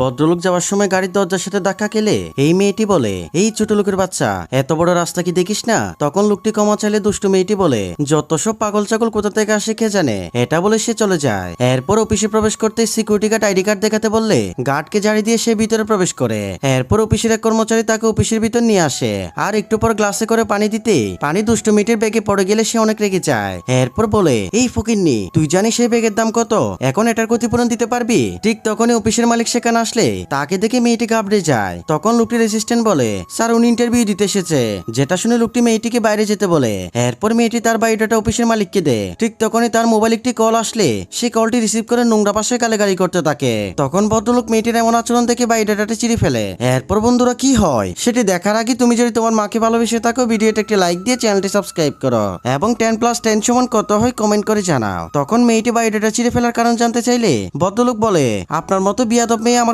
ভদ্রলোক যাওয়ার সময় গাড়ির দরজার সাথে ধাক্কা খেলে এই মেয়েটি বলে, এই ছোট লোকের বাচ্চা, এত বড় রাস্তা কি দেখিস না? তখন লোকটি ক্ষমা চাইলে দুষ্টু মেয়েটি বলে, যত সব পাগল ছাগল কোথা থেকে আসে কে জানে? এটা বলে সে চলে যায়। এরপর অফিসে প্রবেশ করতে সিকিউরিটি গার্ড আইডি কার্ড দেখাতে বললে, গার্ডকে জারি দিয়ে সে ভিতরে প্রবেশ করে। এরপর অফিসের এক কর্মচারী তাকে অফিসের ভিতর নিয়ে আসে। আর একটু পর গ্লাসে করে পানি দিতে, পানি দুষ্টু মেয়েটির ব্যাগে পড়ে গেলে সে অনেক রেগে যায়। এরপর বলে, এই ফকিরনি তুই জানিস এই ব্যাগের দাম কত? এখন এটার ক্ষতিপূরণ দিতে পারবি? ঠিক তখনই অফিসের মালিক সেখানে আসলে তাকে দেখে মেয়েটি ঘাবড়ে যায়। তখন লোকটির অ্যাসিস্ট্যান্ট বলে, স্যার, উনি ইন্টারভিউ দিতে এসেছে। যেটা শুনে লোকটি মেয়েটিকে বাইরে যেতে বলে। এরপর মেয়েটি তার বায়োডাটা অফিসের মালিককে দেয়। ঠিক তখনই তার মোবাইল একটি কল আসলে। সে কলটি রিসিভ করে নোংরা পাশে গালাগালি করতে থাকে। তখন ভদ্রলোক মেয়েটির এমন আচরণ দেখে বায়োডাটাটি চিরি ফেলে। এরপর বন্ধুরা, কি হয়? সেটি দেখার আগে তুমি যদি তোমার মাকে ভালোবেসে থাকো, ভিডিওতে একটি লাইক দিয়ে চ্যানেলটি সাবস্ক্রাইব করো। এবং টেন প্লাস টেন সমান কত হয় কমেন্ট করে জানাও। তখন মেয়েটি বায়োডাটা চিরে ফেলার কারণ জানতে চাইলে ভদ্রলোক বলে, আপনার মতো বিয়াদব মেয়ে আমার